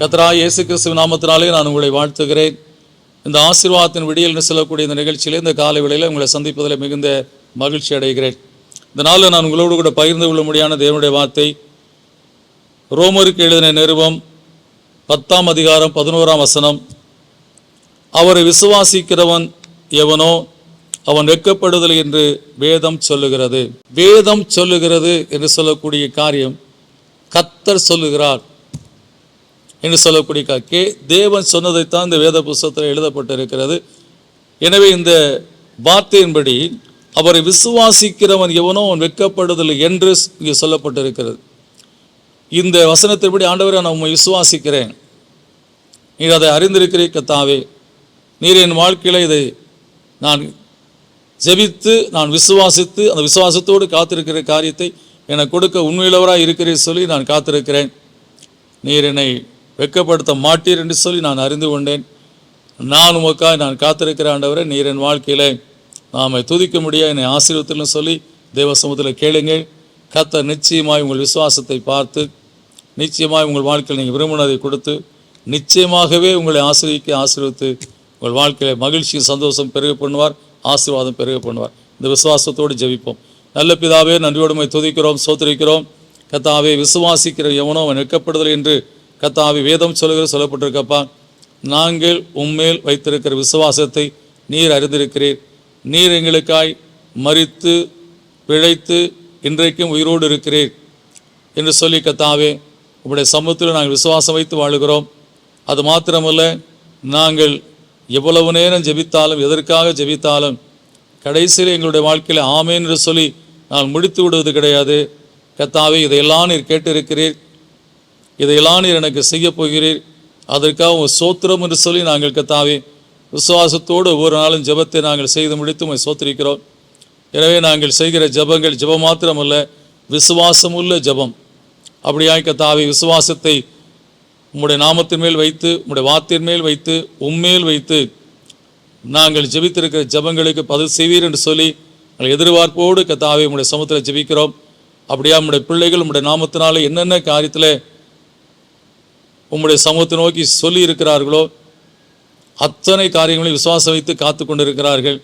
கத்ரா இயேசு கிறிஸ்துவ நாமத்தினாலே நான் உங்களை வாழ்த்துகிறேன். இந்த ஆசீர்வாதத்தின் விடியல் செல்லக்கூடிய சொல்லக்கூடிய இந்த நிகழ்ச்சியிலே இந்த காலை வேளையில் உங்களை சந்திப்பதில் மிகுந்த மகிழ்ச்சி அடைகிறேன். இந்த நாளில் நான் உங்களோடு கூட பகிர்ந்து கொள்ளும்படியான தேவனுடைய வார்த்தை ரோமருக்கு எழுதின நிறுவம் பத்தாம் அதிகாரம் பதினோராம் வசனம். அவரை விசுவாசிக்கிறவன் எவனோ அவன் வெட்கப்படுதல் என்று வேதம் சொல்லுகிறது. வேதம் சொல்லுகிறது என்று சொல்லக்கூடிய காரியம் கத்தர் சொல்லுகிறார். என்று சொல்லக்கூடிய காக்கே கே தேவன் சொன்னதைத்தான் இந்த வேத புஸ்தகத்தில் எழுதப்பட்டிருக்கிறது. எனவே இந்த வார்த்தையின்படி அவரை விசுவாசிக்கிறவன் எவனோ அவன் வெட்கப்படுதல் என்று இங்கே சொல்லப்பட்டிருக்கிறது. இந்த வசனத்தின்படி ஆண்டவரை நான் உண்மை விசுவாசிக்கிறேன். நீர் அதை அறிந்திருக்கிறீர்க்க கத்தாவே நீர் என் வாழ்க்கையில் இதை நான் ஜெபித்து நான் விசுவாசித்து அந்த விசுவாசத்தோடு காத்திருக்கிற காரியத்தை எனக்கு கொடுக்க உண்மையிலவராக இருக்கிறீர் சொல்லி நான் காத்திருக்கிறேன். நீர் என்னை வெட்கப்படுத்த மாட்டீர் என்று சொல்லி நான் அறிந்து கொண்டேன். நான் உமக்காக நான் காத்திருக்கிற ஆண்டவரை நீர் என் வாழ்க்கையில் நாம் துதிக்க முடியா? என்னை ஆசீர்வத்திலும் சொல்லி தேவ சமூகத்தில் கேளுங்கள். கத்த நிச்சயமாய் உங்கள் விசுவாசத்தை பார்த்து நிச்சயமாய் உங்கள் வாழ்க்கையில் நீங்கள் விரும்பினதை கொடுத்து நிச்சயமாகவே உங்களை ஆசிரியக்க ஆசீர்வித்து உங்கள் வாழ்க்கையில் மகிழ்ச்சியும் சந்தோஷம் பெருக பண்ணுவார் ஆசீர்வாதம் பெருக பண்ணுவார். இந்த விசுவாசத்தோடு ஜெபிப்போம். நல்ல பிதாவே நன்றியோடுமை துதிக்கிறோம் சோத்திரிக்கிறோம் கத்தாவே விசுவாசிக்கிற எவனோ அவன் வெட்கப்படுதல் என்று கத்தாவி வேதம் சொல்லுகிற சொல்லப்பட்டிருக்கப்பா நாங்கள் உம்மேல் வைத்திருக்கிற விசுவாசத்தை நீர் அறிந்திருக்கிறீர். நீர் எங்களுக்காய் மறித்து பிழைத்து இன்றைக்கும் உயிரோடு இருக்கிறீர் என்று சொல்லி கத்தாவே உங்களுடைய சமூகத்தில் நாங்கள் விசுவாசம் வைத்து வாழுகிறோம். அது மாத்திரமல்ல நாங்கள் எவ்வளவு நேரம் ஜெபித்தாலும் எதற்காக ஜெபித்தாலும் கடைசியில் எங்களுடைய வாழ்க்கையில் ஆமேன் என்று சொல்லி நான் முடித்து விடுவது கிடையாது. கத்தாவே இதையெல்லாம் நீர் கேட்டிருக்கிறீர். இதையெல்லாம் நீர் எனக்கு செய்ய போகிறீர். அதற்காக உங்கள் சோத்திரம் என்று சொல்லி நாங்கள் கத்தாவே விசுவாசத்தோடு ஒவ்வொரு நாளும் ஜெபத்தை நாங்கள் செய்து முடித்து உன் சோத்திரிக்கிறோம் எனவே நாங்கள் செய்கிற ஜெபங்கள் ஜபம் மாத்திரமல்ல விசுவாசமுள்ள ஜெபம். அப்படியாய் கத்தாவே விசுவாசத்தை உம்முடைய நாமத்தின் மேல் வைத்து உம்முடைய வார்த்தையின் மேல் வைத்து உம்மேல் வைத்து நாங்கள் ஜெபித்திருக்கிற ஜெபங்களுக்கு பதில் செய்வீர் என்று சொல்லி நாங்கள் எதிர்பார்ப்போடு கத்தாவே உம்முடைய சமூகத்தில் ஜெபிக்கிறோம். அப்படியா உம்முடைய பிள்ளைகள் உம்முடைய நாமத்தினால என்னென்ன காரியத்தில் உம்முடைய சமூகத்தை நோக்கி சொல்லி இருக்கிறார்களோ அத்தனை காரியங்களையும் விசுவாசம் வைத்து காத்து கொண்டிருக்கிறார்கள்.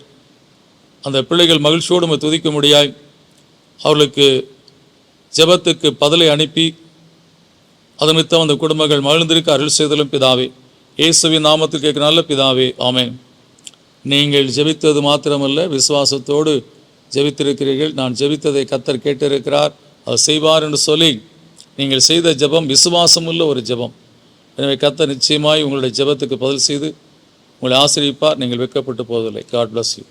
அந்த பிள்ளைகள் மகிழ்ச்சியோடு நம்ம துதிக்க முடியாய். அவர்களுக்கு ஜெபத்துக்கு பதிலை அனுப்பி அது நிமித்தம் அந்த குடும்பங்கள் மகிழ்ந்திருக்க அருள் செய்தலும் பிதாவே. இயேசுவின் நாமத்தில் கேட்கிற நல்ல பிதாவே ஆமேன். நீங்கள் ஜெபித்தது மாத்திரமல்ல விசுவாசத்தோடு ஜெபித்திருக்கிறீர்கள். நான் ஜெபித்ததை கத்தர் கேட்டிருக்கிறார். அவர் செய்வார் என்று சொல்லி நீங்கள் செய்த ஜெபம் விசுவாசமுள்ள ஒரு ஜெபம். எனவே கத்த நிச்சயமாய் உங்களுடைய ஜெபத்துக்கு பதில் செய்து உங்களை ஆசிரியப்பார் நீங்கள் வெட்கப்பட்டு போவதில்லை. God bless you